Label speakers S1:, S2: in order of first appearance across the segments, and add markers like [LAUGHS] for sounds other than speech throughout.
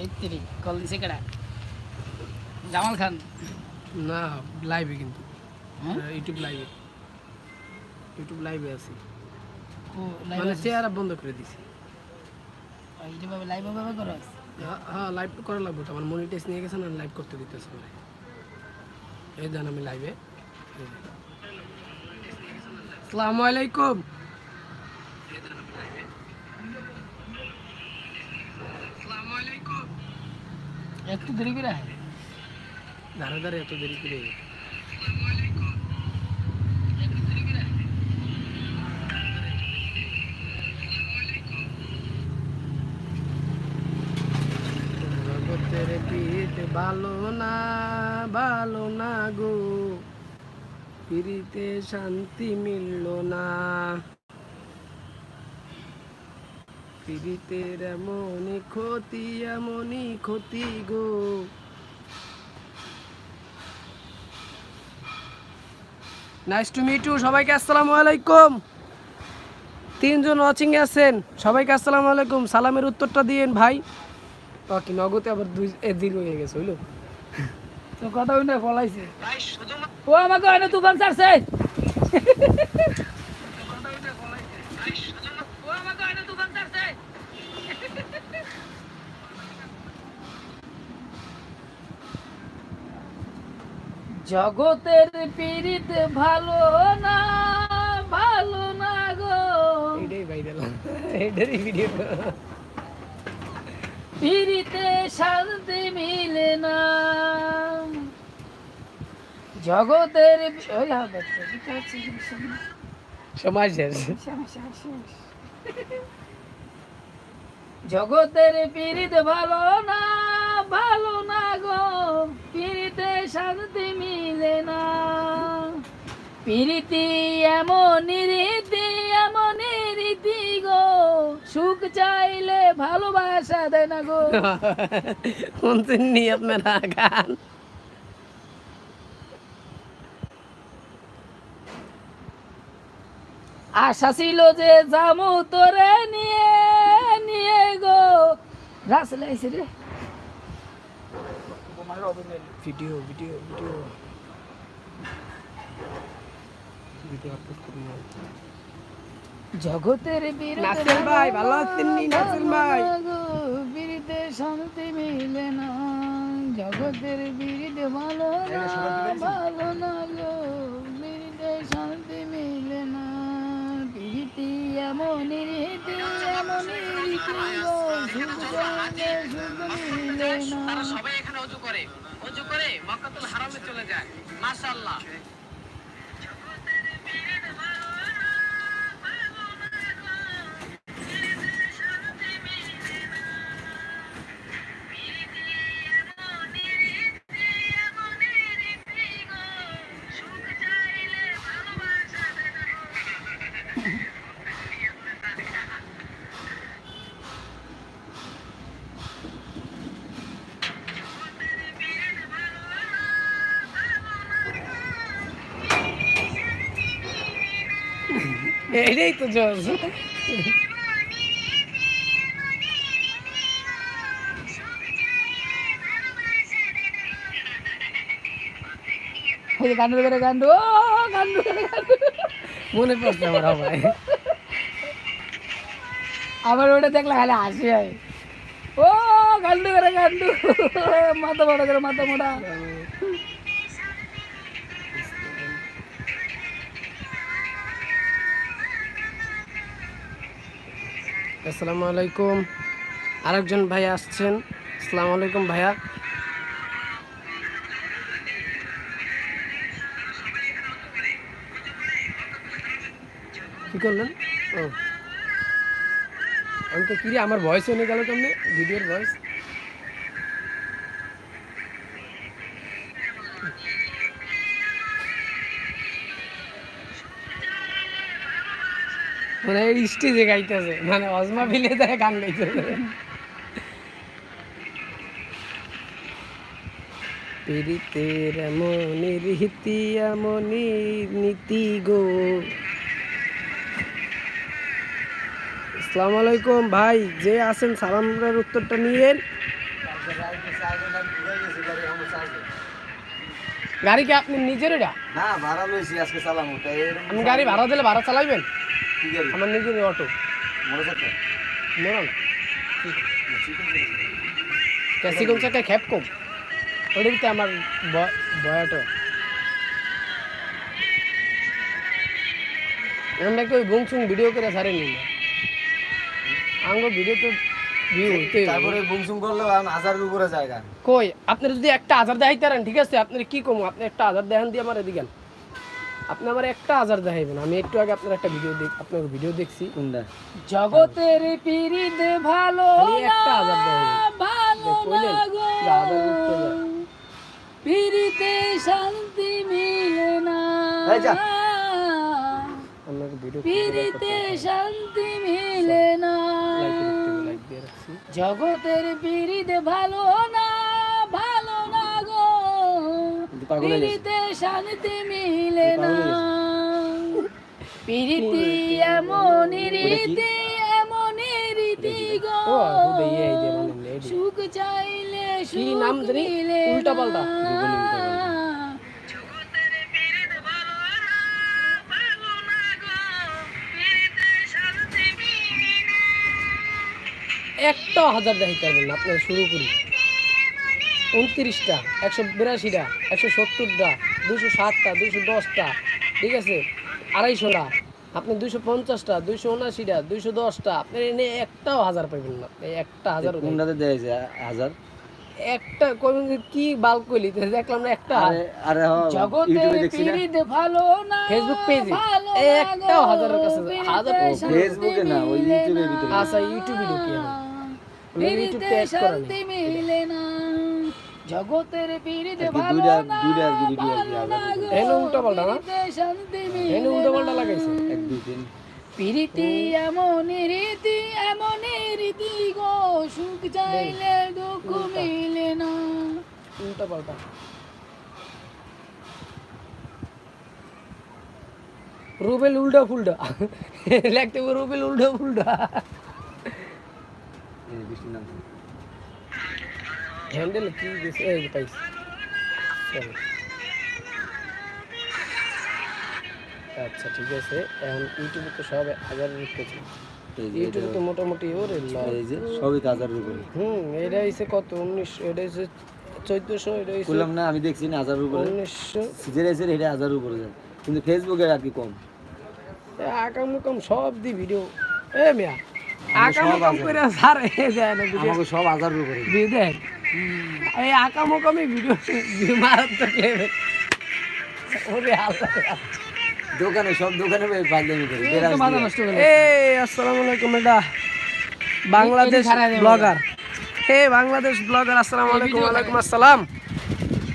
S1: এই কল দিছে কেডা জামাল খান
S2: না লাইভে কিন্তু।
S1: হ্যাঁ
S2: ইউটিউব লাইভে ইউটিউব লাইভে আছি। মানে চেহারা বন্ধ করে দিছি।
S1: এইটা লাইভ ভাবে করো
S2: হ্যাঁ, হ্যাঁ লাইভ তো করা লাগবে আমার মনিটাইজ নিয়ে গেছে না লাইভ করতে দিতেছে মানে এই দেন আমি লাইভে আসসালামু আলাইকুম।
S1: একটু দেরি করে আয়।
S2: ধারে ধারে এত দেরি করে ভালো না ভালো না গো। পিড়িতে শান্তি মিলল না। পিড়িতের এমনই ক্ষতি এমনই ক্ষতি গো। নাইস টু মিট ইউ সবাইকে আসসালামু আলাইকুম। তিনজন ওয়াচিং আছেন সবাইকে আসসালামু আলাইকুম। সালামের উত্তরটা দিয়েন ভাই। বাকি নগদে আবার দুই দীর্ঘ হয়ে গেছে হইল?
S1: তো কথা উঠে ফলাইছে ও আমাকে হয় না তুফান ছাড়ছে। জগতের পীড়িত ভালো না ভালো না গো।
S2: এইটাই ভাইরাল এইটারই ভিডিও
S1: পীড়িতে শান্তি মিলে না। জগতের ওই হবে জিনিস।
S2: সমাজ
S1: জগতের পীড়িত ভালো না ভালো না গো। পীড়িতে শান্তি মিলে না। পীড়িতি এমন রীতি এমন রীতি গো। সুখ চাইলে ভালোবাসা দেয় না গো।
S2: শুনছেন নি আপনারা গান
S1: আশা ছিল যে জামু তোরে নিয়ে। রাসলে আইছে রে
S2: video video video video upload করুন
S1: জগতের বিরুদ্ধে
S2: নাসির ভাই, ভালো আছেন নি, নাসির ভাই?
S1: বিরুদ্ধে শান্তি মিলে না। জগতের বিরুদ্ধে ভালো না ভালো না গো বিরুদ্ধে শান্তি মিলে না। প্রীতি এমন রীতি এমন
S3: তারা সবাই এখানে অজু করে। অজু করে মক্কাতুল হারামে চলে যায়। মাশাআল্লাহ।
S2: এইটাই তো জজ
S1: গান্ডু করে গান্ডু, ও গান্ডু করে গান্ডু।
S2: মনে পড়ছে আমার ভাই
S1: আবার ওটা দেখলে খালি হাসি হয়। ও, গান্ডু করে গান্ডু। মাথা বড় করে, মাথা মোটা।
S2: আসসালামু আলাইকুম। আরেকজন ভাই আসছেন। আসসালামু আলাইকুম ভাইয়া। কি করলেন? ও। আমি তো কি আমার ভয়েস এনে গেল কেমনে? ভিডিওর ভয়েস মানে স্টেজে গাইতেছে। মানে অজমা ফিলে দেয় গান গাইতেছে। পীড়িতের এমনই নীতি গো। আসসালামু আলাইকুম ভাই যে আছেন সালামের উত্তরটা নিয়েন। গাড়ি কি আপনি নিজের এটা
S4: না ভাড়া লইছি আজকে চালাম ওটা
S2: আপনি গাড়ি ভাড়া দিলে ভাড়া চালাইবেন? আমার নিজের অটো।
S4: মোটরসাইকেল
S2: মরণ ক্যাসি কোন চাকা খ্যাপ কম ওটার ভিতরে আমার বয়াটো। আমরা কি ওই বুংসুং ভিডিও করে ছাড়েনি না। আঙ্গ ভিডিও তো ভিউ হইতেই
S4: তারপরে বুমসুম করলে হাজারের উপরে জায়গা
S2: কই আপনি যদি একটা হাজার দেখাইতারেন ঠিক আছে? আপনি কি কম? আপনি একটা হাজার দেখান দিয়ে আমার এদিকে। আপনি আমার একটা হাজার দেখাইবেন। আমি একটু আগে আপনার একটা ভিডিও দেখ আপনার ভিডিও দেখছি।
S1: জগতের পিরিত ভালো
S2: একটা হাজার দেখাইবেন।
S1: পিরিতে শান্তি মিলে না। পিরিতে শান্তি মিলে না। জগতের পিরিত ভালো না শান্তি মিলে না। পিরিতি এমন রীতি এমন রীতি গো। সুখ চাইলে সুখ? মিলে
S2: উল্টাপাল্টা।
S1: না।
S2: একটা হাজার দেখাইতে পারবেন আপনার শুরু করি। উনত্রিশটা একশো বিরাশিটা একশো সত্তরটা দুশো ষাটটা দুশো দশটা ঠিক আছে? আড়াইশোটা আপনি দুশো পঞ্চাশটা দুশো উনাশিটা দুশো দশটা আপনি এনে একটাও হাজার পাইবেন না। একটা হাজার
S4: কোনটাতে দেয়ছে হাজার?
S2: একটা কি বাল কইলি দেখলাম না একটা।
S4: আরে আরে
S1: জগতের
S4: ইউটিউবে দেখছি
S1: ভালো না
S2: ফেসবুক পেজে
S1: গো,
S2: হাজারের কাছে হাজার
S4: ফেসবুকে না, ওই
S1: মিলে
S4: ইউটিউবের ভিতরে।
S2: আচ্ছা ইউটিউবে ঢুকি আমি আমি ইউটিউব ট্যাগ করা
S1: জগতের পিরিতে ভালো না না
S2: এনে উল্টো পাল্টা লাগাইছে।
S4: এক দুই
S1: এমন রীতি এমন রীতি গো সুখ চাইলে দুঃখ মিলে না।
S2: উল্টা পাল্টা। রুবেল উল্টা ফুলটা। [LAUGHS] লিখতে হবে রুবেল উল্টা ফুলটা।
S4: এই বৃষ্টির নাম
S2: হ্যান্ডেল কি দিছে? এই পাইছি। Sorry. আচ্ছা ঠিক আছে। এখন ইউটিউবে তো সব হাজার উঠতেছে
S4: এই
S2: ইউটিউবে তো মোটামুটি ওরে
S4: এই যে সবই তো হাজারের উপরে
S2: হুম এটা হইছে কত? উনিশশো এটা হইছে চোদ্দশো এটা হইছে
S4: বললাম না আমি দেখছি না হাজারের উপরে
S2: উনিশশো।
S4: সিজের এসে এটা হাজারের উপরে যায় কিন্তু ফেসবুকে আর কি কম?
S2: আকাম কম সব দি ভিডিও এ মিয়া। আকাম কম করে সার যায় না
S4: আমাকে সব হাজারের উপরে
S2: দিয়ে দেখ এই আকাম কমে ভিডিও ওরে আল্লাহ।
S4: দোকানে সব দোকানে ফাইলামি করে
S2: এই আসসালামু আলাইকুম এটা বাংলাদেশ ব্লগার। হে বাংলাদেশ ব্লগার আসসালামু আলাইকুম ওয়ালাইকুম আসসালাম।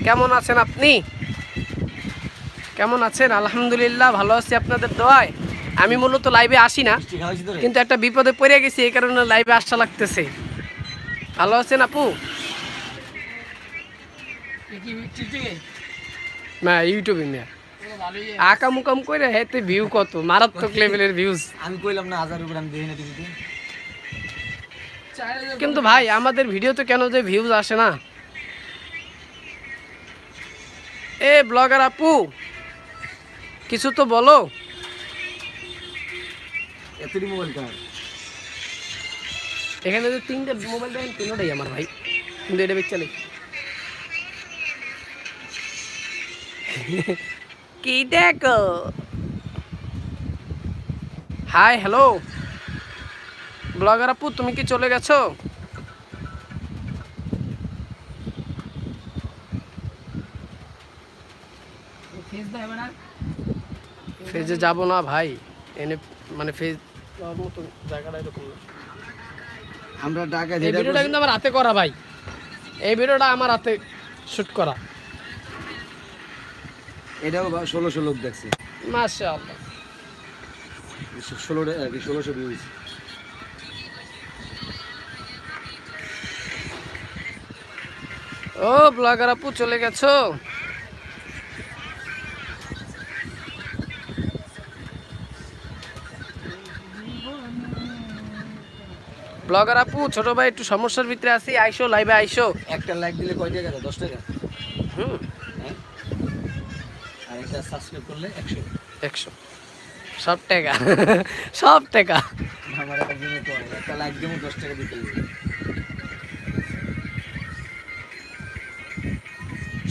S2: কেমন আছেন আপনি? কেমন আছেন? আলহামদুলিল্লাহ ভালো আছি আপনাদের দোয়ায়। আমি মূলত লাইভে আসি না? কিন্তু একটা বিপদে পড়ে গেছি এই কারণে লাইভে আসা লাগতেছে। ভালো আছেন আপু? না ইউটিউবে মেয়া আকাম উকাম করে হেতে ভিউ কত? মারাত্মক লেভেলের ভিউজ
S4: আমি কইলাম না উপরে আমি দেখি না টিভিতে।
S2: কিন্তু ভাই আমাদের ভিডিওতে কেন যে ভিউজ আসে না? এ ব্লগার আপু কিছু তো বলো।
S4: এতটি মোবাইল কার?
S2: এখানে যে তিনটে মোবাইল দেখেন তিনটাই আমার ভাই। কিন্তু এটা বেচ কি দেখো? হাই হ্যালো ব্লগার আপু তুমি কি চলে গেছো? ফেজে যাব না ভাই। এনে মানে ফেজ মতো জায়গাটা এরকম না।
S4: আমরা ঢাকা
S2: এই ভিডিওটা কিন্তু আমার হাতে করা ভাই। এই ভিডিওটা আমার হাতে শুট করা।
S4: এটাও ষোলোশো লোক দেখছে।
S2: মাশাআল্লাহ।
S4: ষোলো ষোলোশো ভিউজ
S2: ও ব্লগার আপু চলে গেছো? ব্লগার আপু ছোট ভাই একটু সমস্যার ভিতরে আছি। আইসো লাইভে আইসো।
S4: একটা লাইক দিলে কয় টাকা? দশ টাকা?
S2: হুম।
S4: সাবস্ক্রাইব করলে একশো
S2: একশো। সব টাকা। সব টাকা।
S4: আমার একটা জিনিস একটা লাইক দেবো দশ টাকা দিতে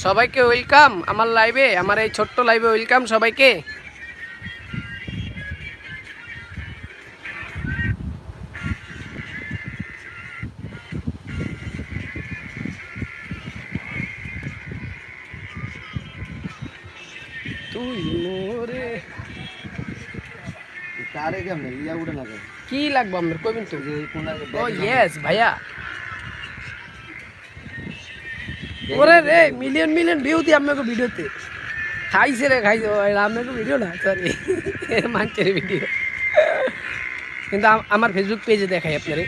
S2: সবাইকে ওয়েলকাম আমার লাইভে আমার এই ছোট্ট লাইভে ওয়েলকাম সবাইকে।
S4: ইয়া
S2: কি লাগবে আপনার কইবেন তো ও ইয়েস ভাইয়া। ওরে রে মিলিয়ন মিলিয়ন ভিউ দি আপনাকে ভিডিওতে। খাইছে রে খাইছে। আপনাকে ভিডিও না সরি মানছে ভিডিও কিন্তু আম- আমার ফেসবুক পেজে দেখাই আপনারে।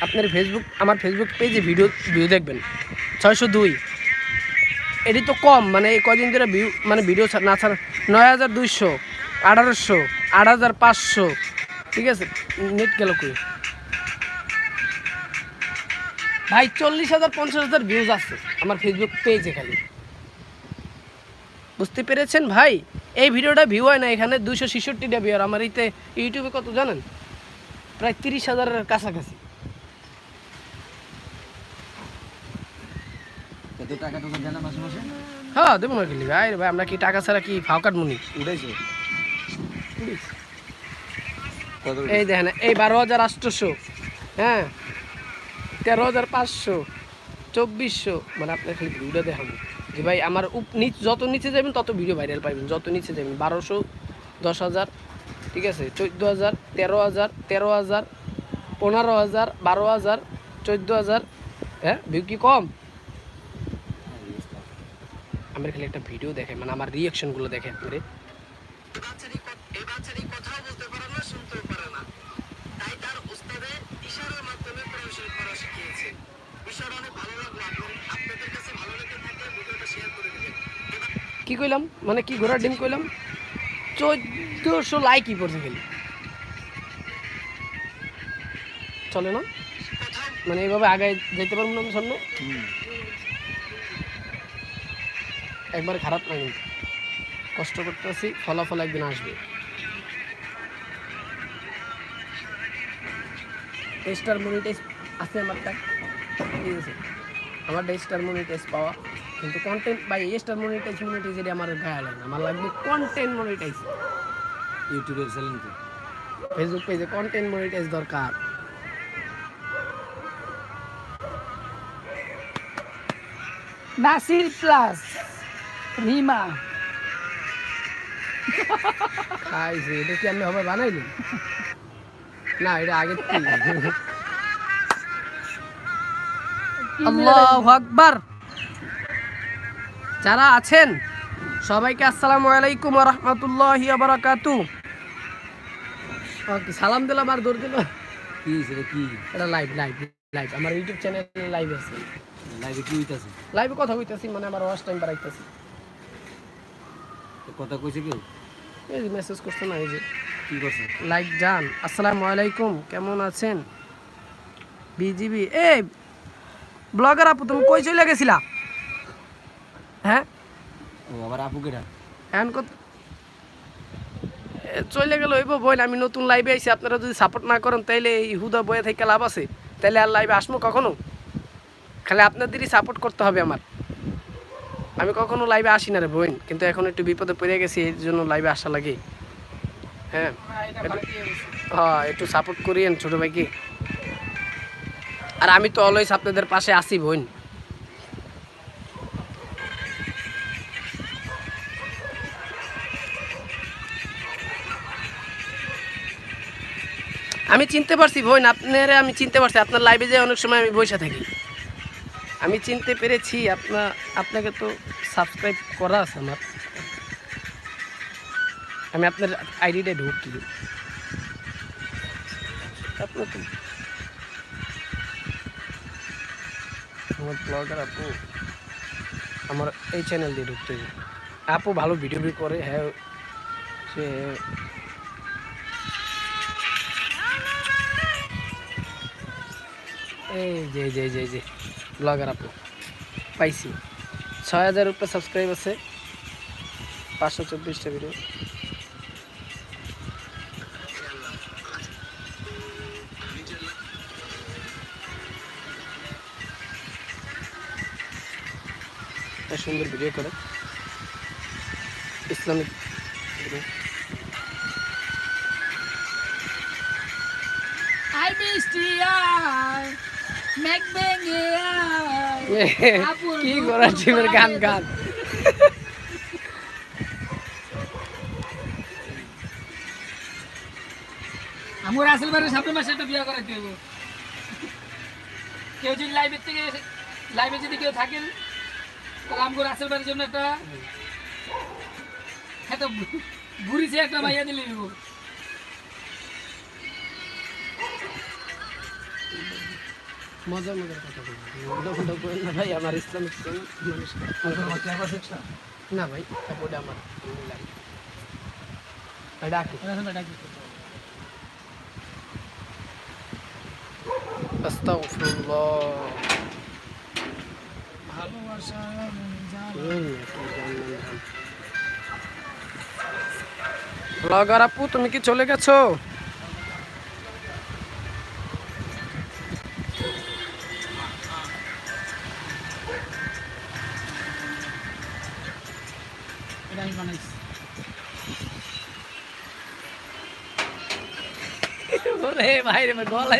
S2: আপনার ফেসবুক আমার ফেসবুক পেজে ভিডিও ভিউ দেখবেন। ছয়শো দুই। এটি তো কম মানে এই কদিন ধরে ভিউ মানে ভিডিও না ছাড়া নয় হাজার দুইশো আঠারোশো। আট হাজার পাঁচশো। ঠিক আছে? নেট গেল কই? ভাই চল্লিশ হাজার পঞ্চাশ হাজার ভিউজ আছে আমার ফেসবুক পেজে খালি। বুঝতে পেরেছেন ভাই? এই ভিডিওটা ভিউ হয় না এখানে দুশো ছেষট্টিটা ভিউ আর আমার এইতে ইউটিউবে কত জানেন? প্রায় তিরিশ হাজারের কাছাকাছি।
S4: না
S2: হ্যাঁ দেবো না ভাই ভাই আমরা কি টাকা ছাড়া কি ফাও কাটমুনি
S4: উঠাইছো কত
S2: এই দেখেন, এই বারো হাজার আটশোশো হ্যাঁ? তেরো হাজার পাঁচশো, চব্বিশশো। মানে আপনার খালি ভিডিও দেখাবো। যে ভাই, আমার নিচ যত নিচে যাবেন, তত ভিডিও ভাইরাল পাইবেন। যত নিচে যাবেন, বারোশো, দশ হাজার, ঠিক আছে? চোদ্দ হাজার, তেরো হাজার তেরো হাজার, পনেরো হাজার, বারো হাজার, চোদ্দ হাজার হ্যাঁ? ভিউ কি কম? আমার খালি একটা ভিডিও দেখে মানে আমার রিয়াকশনগুলো দেখে আপনারে
S3: বাচ্চাটি ক- এই বাচ্চাটি কথাও বলতে পারে না শুনতেও পারে না তাই তার উস্তাদে ইশারার মাধ্যমে কোরআন শরীফ পড়া শিখিয়েছে বিষয়টা অনেক ভালো লাগল আপনার আপনাদের কাছে ভালো লেগে থাকলে ভিডিওটা শেয়ার করে দিবেন এবার
S2: কি কইলাম? মানে কি ঘোড়ার ডিম কইলাম? চোদ্দোশো লাইকই পড়ছে খালি। চলে না? মানে এইভাবে আগে যেতে পারব না আমি সামনে? একবার খারাপ না কিন্তু। কষ্ট করতে আছি ফলাফল একদিন আসবে। স্টার মনিটাইজ আছে আমার কাছে। ঠিক আছে। আমার স্টার মনিটাইজ পাওয়া। কিন্তু content by star monetize monetize এটা আমার গায়ে লাগে আমার লাগবে কন্টেন্ট মনিটাইজ
S4: ইউটিউবের চ্যানেল
S2: ফেসবুক পেজে কন্টেন্ট মনিটাইজ দরকার।
S1: নাসির প্লাস রিমা।
S2: খাইছে এটা কি আমি হবে বানাইলি না এটা আগে আল্লাহ আকবার। যারা আছেন সবাইকে আসসালামু আলাইকুম রহমতুল্লাহ বারাকাতু। ওকে সালাম দিলাম আর দৌড় দিল
S4: কি হয়েছে কি?
S2: এটা লাইভ লাইভ লাইভ আমার ইউটিউব চ্যানেলে লাইভ আছে।
S4: লাইভে কি হইতাছে?
S2: লাইভে কথা হইতেছি মানে আমার ওয়াচ টাইম বাড়াইতেছি।
S4: কথা কইছে কেউ?
S2: এই যে মেসেজ করছে না এই যে।
S4: কি করছে?
S2: লাইক জান। আসসালামু আলাইকুম কেমন আছেন? বিজিবি এ ব্লগার আপু তুমি কই চলে গেছিলা? হ্যাঁ?
S4: ও আবার আপু কেটা
S2: এখন কত চলে গেল হইব বইন আমি নতুন লাইভে আইছি আপনারা যদি সাপোর্ট না করেন তাইলে এই হুদা বয়ে থেকে লাভ আছে। তাইলে আর লাইভে আসব কখনো? খালি আপনাদেরই সাপোর্ট করতে হবে আমার। আমি কখনো লাইভে আসি না রে বোন কিন্তু এখন একটু বিপদে পড়ে গেছি এই জন্য লাইভে আসা লাগে। হ্যাঁ? হ্যাঁ একটু সাপোর্ট করিয়েন ছোটো ভাইকে। আর আমি তো অলওয়েজ আপনাদের পাশে আসি বোন আমি চিনতে পারছি, বোন, আপনারা আমি চিনতে পারছি। আপনার লাইভে যে অনেক সময় আমি বসে থাকি। আমি চিনতে পেরেছি আপনার আপনাকে তো সাবস্ক্রাইব করা আছে আমার। আমি আপনার আইডিটা ঢুকি আপনার তো আমার আপু, আমার এই চ্যানেল দিয়ে ঢুকতে। আপু ভালো ভিডিও করে হ্যাঁ সে এই যে যে যে ব্লগার আপু, পাইছি। ছয় হাজার উপরে সাবস্ক্রাইব আছে। পাঁচশো চব্বিশটা ভিডিও সুন্দর ভিডিও করে। ইসলামিক ভিডিও
S1: আয় আপুর [LAUGHS]
S2: কি করার জীবের গান গান?
S1: আমার আসল বারে সামনের মাসে একটা বিয়ে করাইতে হবে কেউ যদি লাইভের থেকে লাইভে যদি কেউ থাকেন তাহলে আমগো আসল বাড়ির জন্য একটা একটা বুড়িছে একটা মাইয়া দিলে দিব
S2: মজা মজার কথা বলব উল্টো ফুল্টো করেন না ভাই আমার ইসলামিক মানুষ না ভাই ওটা আমার আমি লাইক। ভাই ডাকি আস্তাগফিরুল্লাহ
S1: ভালোবাসা
S2: ব্লগার আপু তুমি কি চলে গেছো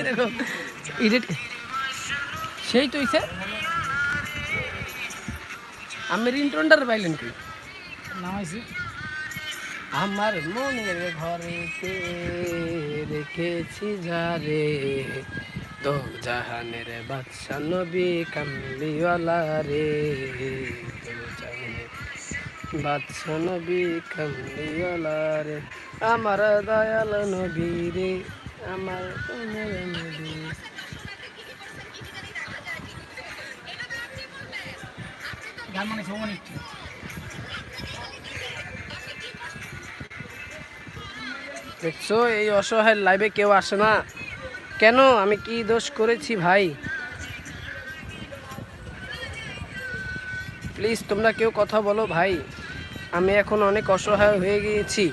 S2: দেখো সেই তো ইসে আমি রিন্টনটার পাইলেন কি?
S1: নামাইছি
S2: আমার মনের ঘরেতে রেখেছি যারে দো জাহানের বাদশা নবী কামলিওয়ালা রে। বাদশা নবী কামলিওয়ালা রে। আমার দয়াল নবী রে। আমার
S1: বানাইছি অনেক
S2: দেখছ এই অসহায় লাইভে কেউ আসে না। কেন? আমি কি দোষ করেছি ভাই? প্লিজ তোমরা কেউ কথা বলো ভাই। আমি এখন অনেক অসহায় হয়ে গিয়েছি।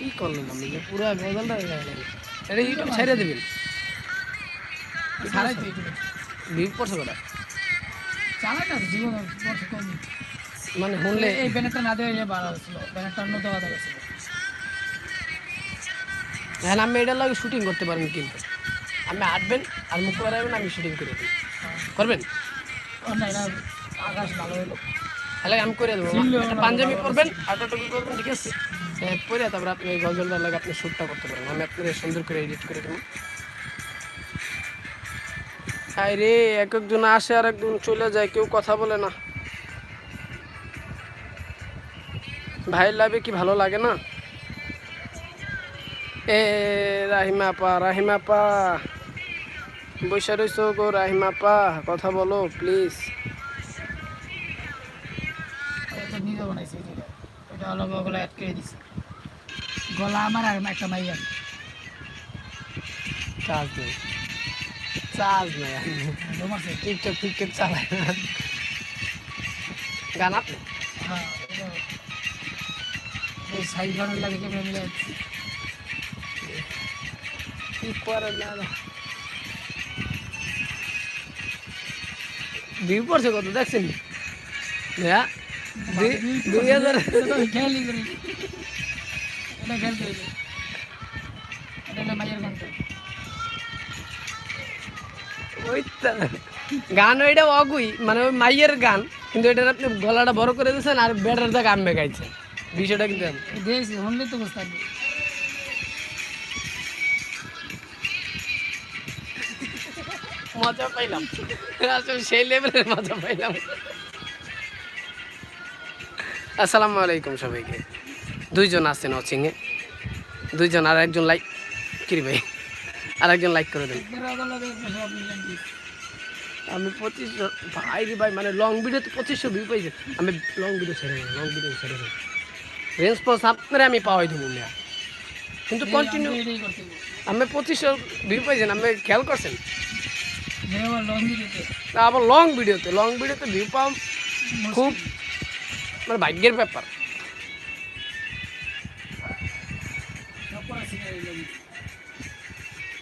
S2: কি করলেন আপনি পুরো গজলটা এটা ইউটিউব ছেড়ে দেবেন।
S1: ছাড়াই
S2: ভিউ পড়ছে কটা
S1: চালাই না জীবন
S2: মানে শুনলে
S1: এই ব্যানারটা না দেওয়া ভালো হয়েছিল। ব্যানারটা অন্য দেওয়া গেছিল
S2: এখন আমি এটার লাগে শুটিং করতে পারবেন কিন্তু। আমি আটবেন আর মুখ করে আমি শুটিং করে দেবো। করবেন?
S1: আকাশ ভালো হলো।
S2: তাহলে আমি করে দেবো। পাঞ্জাবি করবেন টুকু করবেন ঠিক আছে? হ্যাঁ, পরে তারপর আপনি ওই গজলটার লাগে আপনি শ্যুটটা করতে পারেন আমি আপনার সুন্দর করে এডিট করে দেবো। আই রে এক একজন আসে আর একজন চলে যায় কেউ কথা বলে না। ভাইয়ের লাভে কি ভালো লাগে না? এ রাহিমা পা রাহিমা পা। বৈশা রইছো গো রাহিমা পা কথা বলো প্লিজ
S1: নিজে বানাইছি এটা। হলো গলা অ্যাড করে দিছি। গলা আমার আর একটা মাইয়া
S2: চার্জ নেই। চার্জ নেই।
S1: তোমার
S2: টিকটক টিকটক চালায় গান আপনি?
S1: হ্যাঁ সাইড ঘরের লাগে ক্যামেরা মিলে
S2: কি করে না? ভিউ পড়ছে কত দেখছেন? হ্যাঁ? দুই হাজার
S1: খেয়ালি করি করি এটা হলো গান
S2: ওই গান ওইটা অগুই মানে ওই মাইয়ের গান কিন্তু এটার আপনি গলাটা বড় করে দিয়েছেন আর ব্যাটার দা গান গাইছে বিষয়টা কিন্তু এমন।
S1: দেখছি তো বুঝতে পারবি।
S2: মজা পাইলাম। আসলে সেই লেভেলের মজা পাইলাম। আসসালামু আলাইকুম সবাইকে। দুইজন আছেন অচিংয়ে দুইজন আর একজন লাইক কিরি ভাই? আর একজন লাইক করে দেন। আমি পঁচিশশো ভাই রে ভাই মানে লং ভিডিওতে পঁচিশশো ভিউ পাইছে আমি লং ভিডিও ছেড়ে দেবো লং ভিডিও ছেড়ে দেবো। রেসপন্স আপনারা আমি পাওয়াই দেবো না কিন্তু কন্টিনিউ। আমি পঁচিশশো ভিউ পাইছেন আমি খেয়াল করছেন? তা আবার লং ভিডিওতে লং ভিডিওতে ভিউ পাওয়া খুব মানে ভাগ্যের ব্যাপার।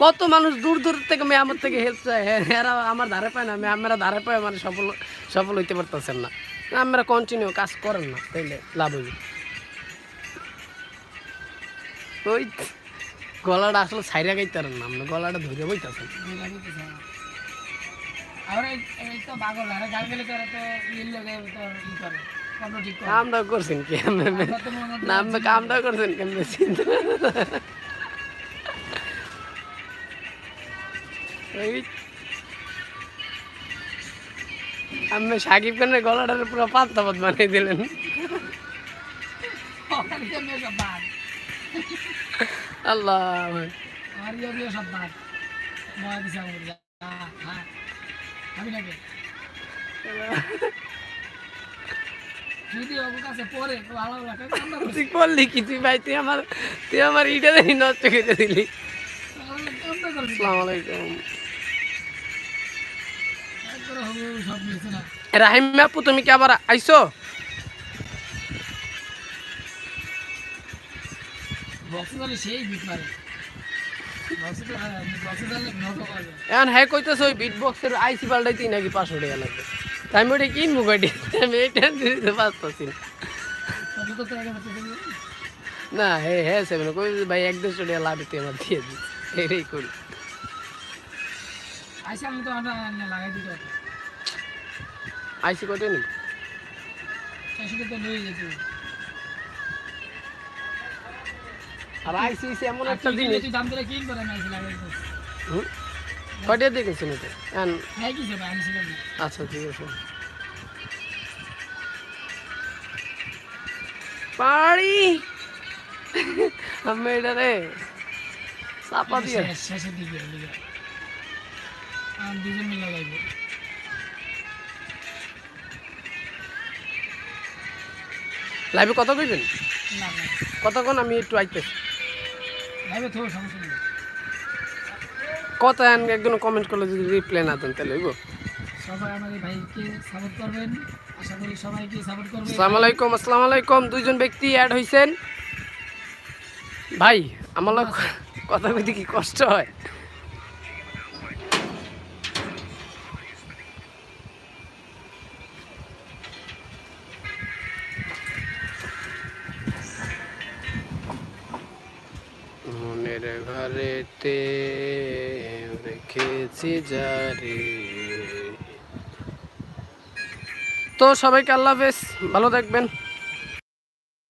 S2: কত মানুষ দূর দূর থেকে আমি আমার থেকে হেল্প চায়। হ্যাঁ এরা আমার ধারে পায় না আমরা ধারে পায় মানে সফল সফল হইতে পারতেছেন না। আমরা কন্টিনিউ কাজ করেন না তাইলে লাভ হইবে। ওই গলাটা আসলে সাইরা গাইতে না আমরা গলাটা ধরে বইতেছেন। কামটা করছেন কি
S1: আমরা
S2: কামটা করছেন কেমন? চিন্তা আমি সাকিব খানের গলাটার পুরো পাত্তা পাত বানিয়ে দিলেন। আল্লাহ।
S1: আমার
S2: ইটা নষ্ট দিলি।
S1: কান্না
S2: রাহিম আপু, তুমি কি আবার আইছো? এখন হ্যাঁ কইতেছে ওই বিট বক্সের আইসি পাল্টাইতেই নাকি পাঁচশো টাকা লাগবে। তাই আমি ওটা কিনবো গাড়ি আমি এটা দিতে পারতেছি না। না হ্যাঁ সেভেন কই ভাই, এক দেড়শো টাকা লাভ তুই আমার দিয়ে দিস এটাই করি।
S1: আইসা আমি তো লাগাই দিতে
S2: আইসি কত নি
S1: চারশো তো লয়ে যেত
S2: আর আইসি এমন একটা
S1: দিন
S2: জিনিস।
S1: দাম দিলে কিন করে আমি আইসি লাগাই
S2: কয়টা দিয়ে কিনছেন এটা
S1: হ্যাঁ
S2: আচ্ছা ঠিক আছে। পাড়ি! আমি এটা রে। চাপা দিয়ে।
S1: শেষ শেষের দিকে দুজন মিলে লাগাইবো।
S2: লাইভে কত কইবেন? কতক্ষণ আমি একটু আইতেছি। আন- একজন কমেন্ট করলে যদি রিপ্লাই না দেন তাহলে হইব।
S1: সবাই আমার এই ভাইকে সাপোর্ট করবেন। আশা করি সবাইকে সাপোর্ট করবেন।
S2: আসসালামু আলাইকুম আসসালামু আলাইকুম। দুইজন ব্যক্তি অ্যাড হইছেন। ভাই আমার কথা কইতে কি কষ্ট হয়? ঘরেতে রেখেছি জারি তো সবাইকে আল্লাহ হাফেজ ভালো থাকবেন।